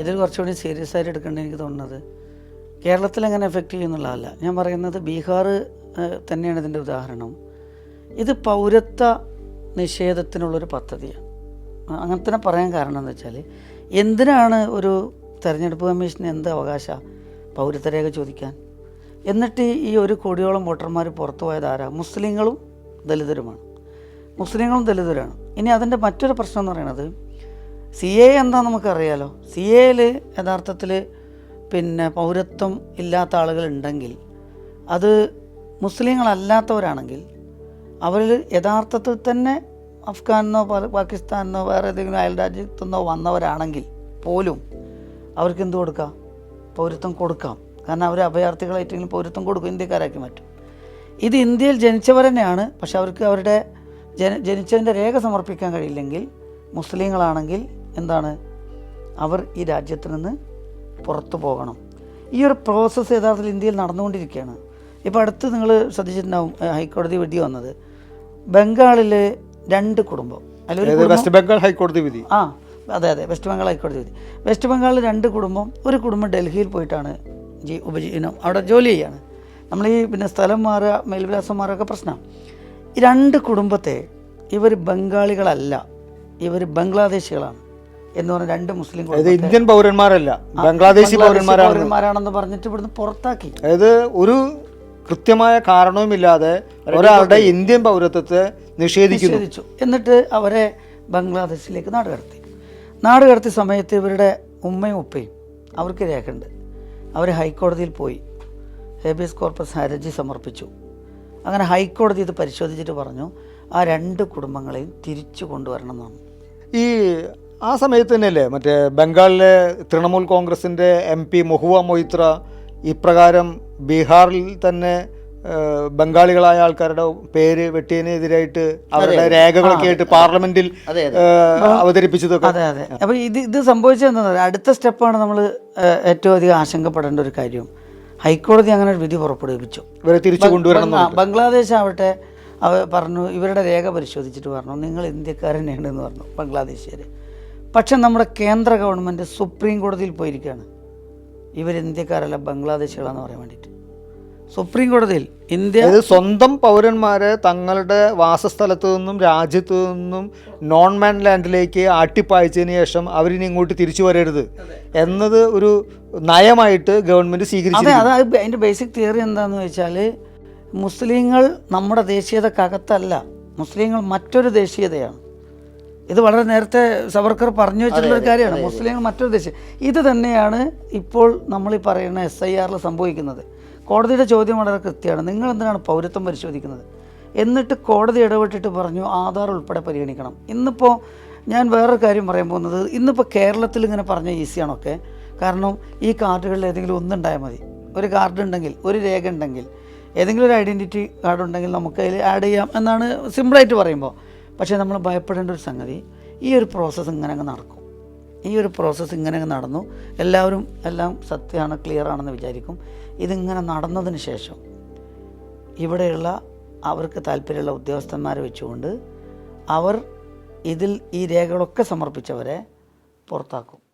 ഇതിൽ കുറച്ചുകൂടി സീരിയസ് ആയിട്ട് എടുക്കേണ്ടത് എനിക്ക് തോന്നുന്നത്. കേരളത്തിൽ എങ്ങനെ എഫക്റ്റ് ചെയ്യുന്നുള്ളതല്ല ഞാൻ പറയുന്നത് ബീഹാർ തന്നെയാണ് ഇതിന്റെ ഉദാഹരണം. ഇത് പൗരത്വ നിഷേധത്തിനുള്ളൊരു പദ്ധതിയാണ്. അങ്ങനെ തന്നെ പറയാൻ കാരണം എന്ന് വെച്ചാൽ എന്തിനാണ് ഒരു തെരഞ്ഞെടുപ്പ് കമ്മീഷന് എന്ത് അവകാശ പൗരത്വരേഖ ചോദിക്കാൻ? എന്നിട്ട് ഈ ഒരു കോടിയോളം വോട്ടർമാർ പുറത്തു പോയത് ആരാ? മുസ്ലിങ്ങളും ദലിതരുമാണ്. മുസ്ലിങ്ങളും ദലിതരാണ്. ഇനി അതിന്റെ മറ്റൊരു പ്രശ്നം എന്ന് പറയുന്നത് സി എ എന്താ നമുക്കറിയാലോ? സി എയിൽ യഥാർത്ഥത്തിൽ പിന്നെ പൗരത്വം ഇല്ലാത്ത ആളുകളുണ്ടെങ്കിൽ അത് മുസ്ലിങ്ങളല്ലാത്തവരാണെങ്കിൽ അവരിൽ യഥാർത്ഥത്തിൽ തന്നെ അഫ്ഗാനിന്നോ പാകിസ്ഥാനെന്നോ വേറെ ഏതെങ്കിലും അയൽ രാജ്യത്തു നിന്നോ വന്നവരാണെങ്കിൽ പോലും അവർക്ക് എന്ത് കൊടുക്കാം? പൗരത്വം കൊടുക്കാം. കാരണം അവർ അഭയാർത്ഥികളായിട്ടെങ്കിലും പൗരത്വം കൊടുക്കും ഇന്ത്യക്കാരാക്കി മാറ്റും. ഇത് ഇന്ത്യയിൽ ജനിച്ചവർ തന്നെയാണ് പക്ഷെ അവർക്ക് അവരുടെ ജന ജനിച്ചതിന്റെ രേഖ സമർപ്പിക്കാൻ കഴിയില്ലെങ്കിൽ മുസ്ലിങ്ങളാണെങ്കിൽ എന്താണ്? അവർ ഈ രാജ്യത്തിൽ നിന്ന് പുറത്തു പോകണം. ഈ ഒരു പ്രോസസ്സ് യഥാർത്ഥത്തിൽ ഇന്ത്യയിൽ നടന്നുകൊണ്ടിരിക്കുകയാണ്. ഇപ്പോൾ അടുത്ത് നിങ്ങൾ ശ്രദ്ധിച്ചിട്ടുണ്ടാവും ഹൈക്കോടതി വിധി വന്നത്. ബംഗാളിൽ രണ്ട് കുടുംബം. വെസ്റ്റ് ബംഗാൾ ഹൈക്കോടതി വിധി? ആ അതെ അതെ വെസ്റ്റ് ബംഗാൾ ഹൈക്കോടതി വിധി. വെസ്റ്റ് ബംഗാളിൽ രണ്ട് കുടുംബം ഒരു കുടുംബം ഡൽഹിയിൽ പോയിട്ടാണ് ജീ ഉപജീവനം അവിടെ ജോലി ചെയ്യാണ്. നമ്മൾ ഈ പിന്നെ സ്ഥലം മാറുക മേൽവിലാസം മാറുക പ്രശ്നമാണ് ഈ രണ്ട് കുടുംബത്തെ ഇവർ ബംഗാളികളല്ല ഇവർ ബംഗ്ലാദേശികളാണ്. എന്ന് പറഞ്ഞ രണ്ട് മുസ്ലിം അതായത് ഇന്ത്യൻ പൗരന്മാരല്ല ബംഗ്ലാദേശി പൗരന്മാരാണെന്ന് പറഞ്ഞിട്ട് ഇവിടുന്ന് പുറത്താക്കി അതായത് ഒരു കൃത്യമായ കാരണവുമില്ലാതെ ഒരാളുടെ ഇന്ത്യൻ പൗരത്വത്തെ നിഷേധിച്ചു. എന്നിട്ട് അവരെ ബംഗ്ലാദേശിലേക്ക് നാട് കടത്തി. നാട് കടത്തിയ സമയത്ത് ഇവരുടെ ഉമ്മയും ഉപ്പയും അവർക്ക് രേഖയുണ്ട്. അവർ ഹൈക്കോടതിയിൽ പോയി. ഹേബിയസ് കോർപ്പസ് ഹർജി സമർപ്പിച്ചു. അങ്ങനെ ഹൈക്കോടതി ഇത് പരിശോധിച്ചിട്ട് പറഞ്ഞു ആ രണ്ട് കുടുംബങ്ങളെയും തിരിച്ചു കൊണ്ടുവരണം എന്നാണ് ഈ ആ സമയത്ത് തന്നെയല്ലേ മറ്റേ ബംഗാളിലെ തൃണമൂൽ കോൺഗ്രസിന്റെ എം പി മൊഹുവ മൊയ്ത്ര ഇപ്രകാരം ബീഹാറിൽ തന്നെ ബംഗാളികളായ ആൾക്കാരുടെ പേര് വെട്ടിയതിനെതിരായിട്ട് അവരുടെ രേഖകളൊക്കെ ആയിട്ട് പാർലമെന്റിൽ അവതരിപ്പിച്ചതൊക്കെ. അതെ അതെ. അപ്പോൾ ഇത് ഇത് സംഭവിച്ചത് എന്താണെന്ന് അടുത്ത സ്റ്റെപ്പാണ് നമ്മൾ ഏറ്റവും അധികം ആശങ്കപ്പെടേണ്ട ഒരു കാര്യം. ഹൈക്കോടതി അങ്ങനെ ഒരു വിധി പുറപ്പെടുവിപ്പിച്ചു. ഇവരെ തിരിച്ചു കൊണ്ടുവരണം ബംഗ്ലാദേശ് ആവട്ടെ അവർ പറഞ്ഞു ഇവരുടെ രേഖ പരിശോധിച്ചിട്ട് പറഞ്ഞു നിങ്ങൾ ഇന്ത്യക്കാരനെയാണ് എന്ന് പറഞ്ഞു ബംഗ്ലാദേശിയർ പക്ഷെ നമ്മുടെ കേന്ദ്ര ഗവൺമെന്റ് സുപ്രീം കോടതിയിൽ പോയിരിക്കുകയാണ്. ഇവർ ഇന്ത്യക്കാരല്ല ബംഗ്ലാദേശികളാണെന്ന് പറയാൻ വേണ്ടിയിട്ട്. സുപ്രീം കോടതിയിൽ ഇന്ത്യ സ്വന്തം പൗരന്മാരെ തങ്ങളുടെ വാസസ്ഥലത്തു നിന്നും രാജ്യത്തു നിന്നും നോൺ മാൻ ലാൻഡിലേക്ക് ആട്ടിപ്പായച്ചതിന് ശേഷം അവരിനി ഇങ്ങോട്ട് തിരിച്ചു വരരുത് എന്നത് ഒരു നയമായിട്ട് ഗവൺമെന്റ് അതെ സ്വീകരിച്ചു അത് അതിന്റെ ബേസിക് തിയറി എന്താണെന്ന് വെച്ചാൽ മുസ്ലിങ്ങൾ നമ്മുടെ ദേശീയതക്കകത്തല്ല. മുസ്ലിങ്ങൾ മറ്റൊരു ദേശീയതയാണ്. ഇത് വളരെ നേരത്തെ സവർക്കർ പറഞ്ഞു വെച്ചിട്ടുള്ള ഒരു കാര്യമാണ്. മുസ്ലിങ്ങൾ മറ്റൊരു ദേശം ഇത് തന്നെയാണ് ഇപ്പോൾ നമ്മൾ ഈ പറയുന്ന എസ് ഐ ആറിൽ സംഭവിക്കുന്നത്. കോടതിയുടെ ചോദ്യം വളരെ കൃത്യമാണ്. നിങ്ങൾ എന്തിനാണ് പൗരത്വം പരിശോധിക്കുന്നത്? എന്നിട്ട് കോടതി ഇടപെട്ടിട്ട് പറഞ്ഞു ആധാർ ഉൾപ്പെടെ പരിഗണിക്കണം. ഇന്നിപ്പോൾ ഞാൻ വേറൊരു കാര്യം പറയാൻ പോകുന്നത്. ഇന്നിപ്പോൾ കേരളത്തിൽ ഇങ്ങനെ പറഞ്ഞ ഈസിയാണൊക്കെ. കാരണം ഈ കാർഡുകളിൽ ഏതെങ്കിലും ഒന്നുണ്ടായാൽ മതി. ഒരു കാർഡ് ഉണ്ടെങ്കിൽ ഒരു രേഖ ഉണ്ടെങ്കിൽ ഏതെങ്കിലും ഒരു ഐഡന്റിറ്റി കാർഡ് ഉണ്ടെങ്കിൽ നമുക്ക് അതിൽ ആഡ് ചെയ്യാം എന്നാണ് സിമ്പിളായിട്ട് പറയുമ്പോൾ പക്ഷേ നമ്മൾ ഭയപ്പെടേണ്ട ഒരു സംഗതി ഈ ഒരു പ്രോസസ്സ് ഇങ്ങനെ അങ്ങ് നടക്കും. ഈ ഒരു പ്രോസസ്സ് ഇങ്ങനെ അങ്ങ് നടന്നു. എല്ലാവരും എല്ലാം സത്യമാണ് ക്ലിയർ ആണെന്ന് വിചാരിക്കും. ഇതിങ്ങനെ നടന്നതിന് ശേഷം ഇവിടെയുള്ള അവർക്ക് താല്പര്യമുള്ള ഉദ്യോഗസ്ഥന്മാരെ വെച്ചുകൊണ്ട് അവർ ഇതിൽ ഈ രേഖകളൊക്കെ സമർപ്പിച്ചവരെ പുറത്താക്കും.